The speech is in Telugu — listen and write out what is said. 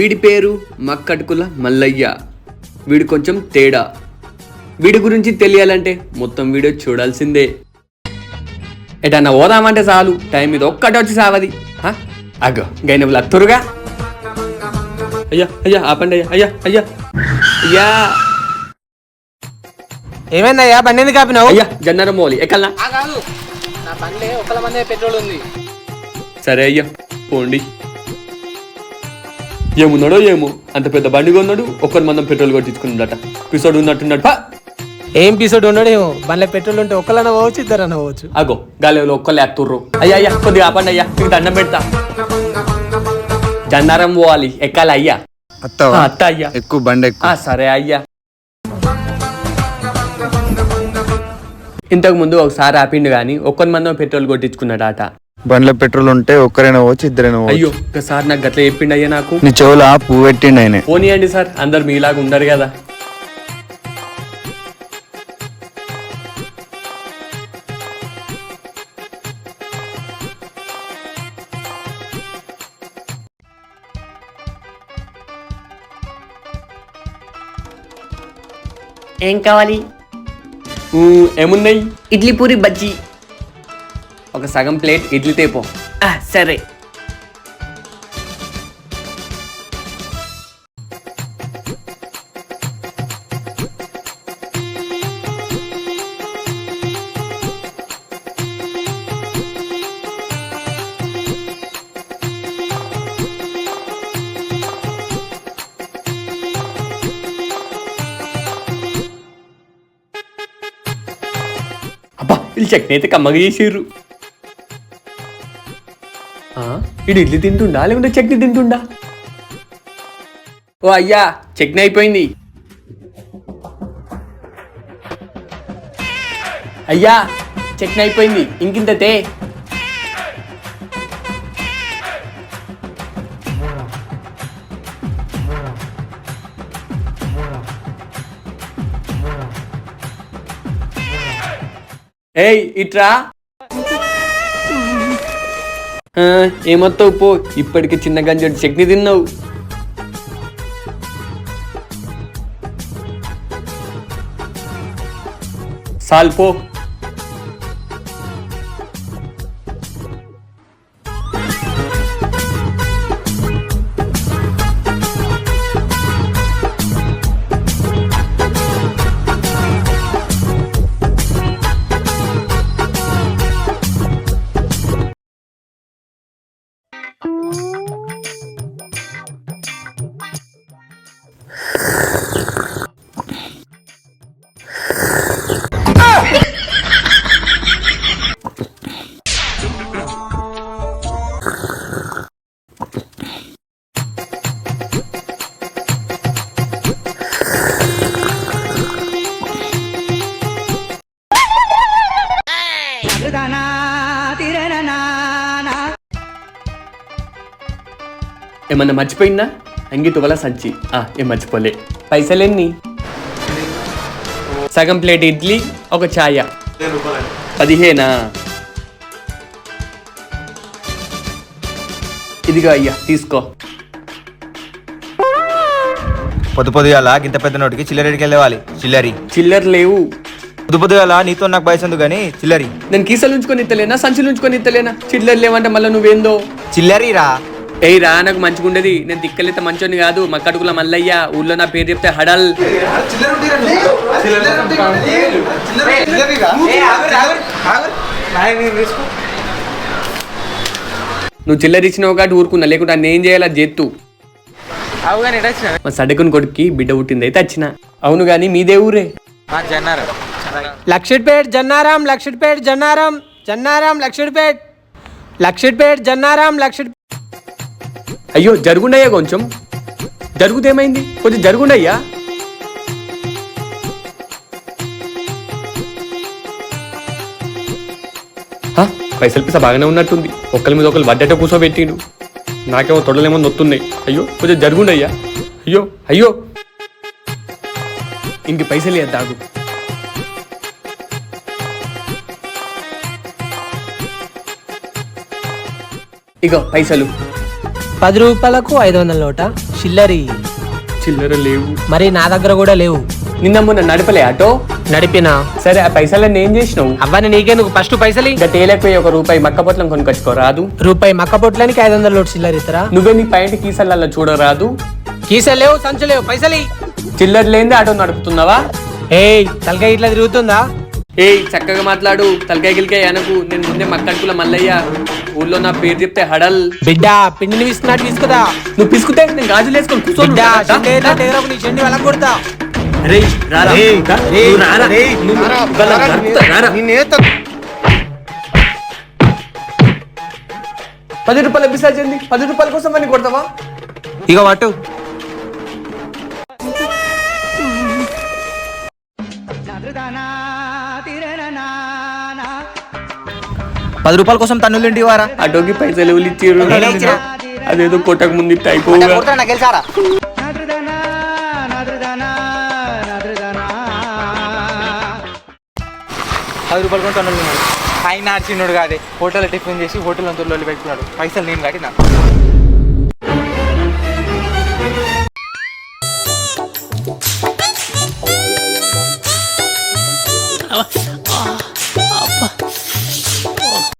వీడి పేరు మక్కటుకుల మల్లయ్య. వీడు కొంచెం తేడా. వీడి గురించి తెలియాలంటే మొత్తం వీడియో చూడాల్సిందే. ఎటన్నా పోదామంటే చాలు టైం మీద ఒక్కటి వచ్చి సావది? అగ్గో గైనవులు అత్తురుగా అయ్యా అయ్యా ఆపండి అయ్యా అయ్యా అయ్యా. అయ్యా. ఏమైందయ్యా? బండి ఎందుకు ఆపినావు? అయ్యా జన్నరం మోలి. ఎక్కల్నా ఆ కాదు. నా బండి ఒకళ్ళ మందే పెట్రోల్ ఉంది. సరే అయ్యా పోండి. ఏమున్నాడో ఏమో? అంత పెద్ద బండి కొన్నాడు ఒక్కరి మందం పెట్రోల్ కొట్టించుకున్నాడట పిసోడు ఉన్నట్టున్నాడు. పా! ఏం పీసోడ్ ఏమో? బండ్లో పెట్రోల్ ఉంటే ఒకళ్ళన పోవచ్చు ఇద్దరన్న పోవచ్చు. అగో గాలిలో ఒక్కలే అత్తుర్రు. అయ్యా అయ్యా కొద్దిగా ఆపండి అయ్యా మీకు దండం పెడతా. జన్నారం పోవాలి ఎక్కాలి అయ్యా. ఆ, అత్తవా అత్త అయ్యా. ఎక్కువ బండి సరే అయ్యా. ఇంతకు ముందు ఒకసారి ఆపిండు కానీ ఒక్కరి మందం పెట్రోల్ కొట్టించుకున్నాడట. బండ్లో పెట్రోల్ ఉంటే ఒక్కరైనా పోవచ్చు ఇద్దరైనా పోవచ్చు. అయ్యో ఒకసారి నాకు గట్ల చెప్పిండు అయ్యా నాకు. నీ చెవులు ఆ పువ్వు పెట్టిండు ఆయన. పోనీయండి సార్ అందరు మీలాగా ఉండరు కదా. ఏం కావాలి? ఊ, ఏమున్నాయి? ఇడ్లీ పూరి బజ్జీ. ఒక సగం ప్లేట్ ఇడ్లీ తేపో. సరే. అబ్బా వీళ్ళు చట్నీ అయితే కమ్మగా చేసిర్రు. ఆ, ఇడ్లీ తింటుండా? లేకుంటే చట్నీ తింటుండా? ఓ అయ్యా చట్నీ అయిపోయింది. అయ్యా చట్నీ అయిపోయింది. ఇంకింత తే. ఏయ్ ఇట్రా. ఏమొత్తావు పో ఇప్పటికి చిన్న గంజడి చట్నీ తిన్నావు. సాల్పో ఏమన్నా మర్చిపోయిందా? అంగి తువల సంచి. ఆ, ఏం మర్చిపోలే. పైసలెన్ని? సగం ప్లేట్ ఇడ్లీ ఒక ఛాయ. పదిహేనా? ఇదిగో అయ్యా తీసుకో. పొద్దు పొద్దుగాల గింత పెద్ద నోటికి చిల్లరెడికి వెళ్ళేవాలి. చిల్లరి. చిల్లర లేవు. పొద్దు పొద్దుగాల నీతో నాకు బయసందు కానీ? చిల్లరి. నేను కీసలు ఉంచుకొని ఇత్తలేనా? సంచులు ఉంచుకొని ఇత్తలేనా? చిల్లర లేవంటే మళ్ళీ నువ్వేందో? చిల్లరి ఏ ఏయ్ రా నాకు మంచిగుండేది. నేను దిక్కలేత మంచోని కాదు. మక్కడుకుల మల్లయ్య ఊళ్ళో నా పేరు చెప్తే హడల్. నువ్వు చిల్లర ఇచ్చినావు కాబట్టి ఊరుకున్నా లేకుంటే నేను ఏం జెత్తు మా సడకుని కొడుక్కి బిడ్డ పుట్టింది అయితే వచ్చిన అవును కానీ మీదే ఊరే. మా లక్షడ్పేట్ జన్నారాం లక్షడ్పేట్ జన్నారాం జన్నారాం లక్షడ్పేట్ లక్షడ్పేట్ జన్నారాం లక్ష అయ్యో జరుగుండయ్యా కొంచెం. జరుగుదేమైంది కొంచెం జరుగుండయ్యా. పైసలు పిస బాగానే ఉన్నట్టుంది. ఒకరి మీద ఒకరు వడ్డట కూర్చోబెట్టిండు నాకేమో తొడలేమో నొత్తున్నాయి. అయ్యో కొంచెం జరుగుండయ్యా. అయ్యో అయ్యో. ఇంక పైసలు ఇయ్య దాగు ఇగో పైసలు. పది రూపాయలకు ఐదు వందల నోట. చిల్లరి. చిల్లర లేవు. మరి నా దగ్గర కూడా లేవు. నిన్న మొన్న నడపలే ఆటో? నడిపినా. సరే ఆ పైసలన్నీ ఏం చేసినావు? అవ్వని నీకెందుకు? ఫస్ట్ పైసలు. ఇంకా తేలేకపోయి ఒక రూపాయి మక్క పొట్లం కొనుకొచ్చుకో రాదు. రూపాయి మక్క పొట్లానికి ఐదు వందల నోటు చిల్లర ఇతరా నువ్వే నీ పైంటి కీసల్లో చూడరాదు. కీసలు లేవు సంచు లేవు పైసలు. చిల్లర లేనిదే ఆటో నడుపుతున్నావా? ఏయ్ తలకాయ ఇట్లా తిరుగుతుందా? ఏయ్ చక్కగా మాట్లాడు. తలకాయ గిలికాయ అనకు. నేను ముందే మక్కడుకుల మల్లయ్య. ఊళ్ళో నా పేరు చెప్తే హడల్ బిడ్డ పిండిని విస్తున్నట్టు తీసుకుదా నువ్వు పిసుకుతే నేను గాజులు వేసుకొని కూర్చొని బిడ్డ ఉంటా. చెండి ఏదో టేరకు నీ చెండి వెళ్ళ కొడతా రేయ్, రారా. నువ్వు రారా. నువ్వు రారా. పది రూపాయలు చెంది పది రూపాయల కోసం అని కొడతావా ఇక పట్టు పది రూపాయల కోసం తన్నులు ఇంటి వారా? అటోకి పైసలు ఎవరు అదేదో కొట్టక ముందు ఇట్ట పది రూపాయలు కొని తొందరలు ఉన్నాడు ఆయన ఆడిచిన్నాడు కాదే. హోటల్ టిఫిన్ చేసి హోటల్ అంతా లోలి పెట్టుకున్నాడు. పైసలు నేను కట్టిన.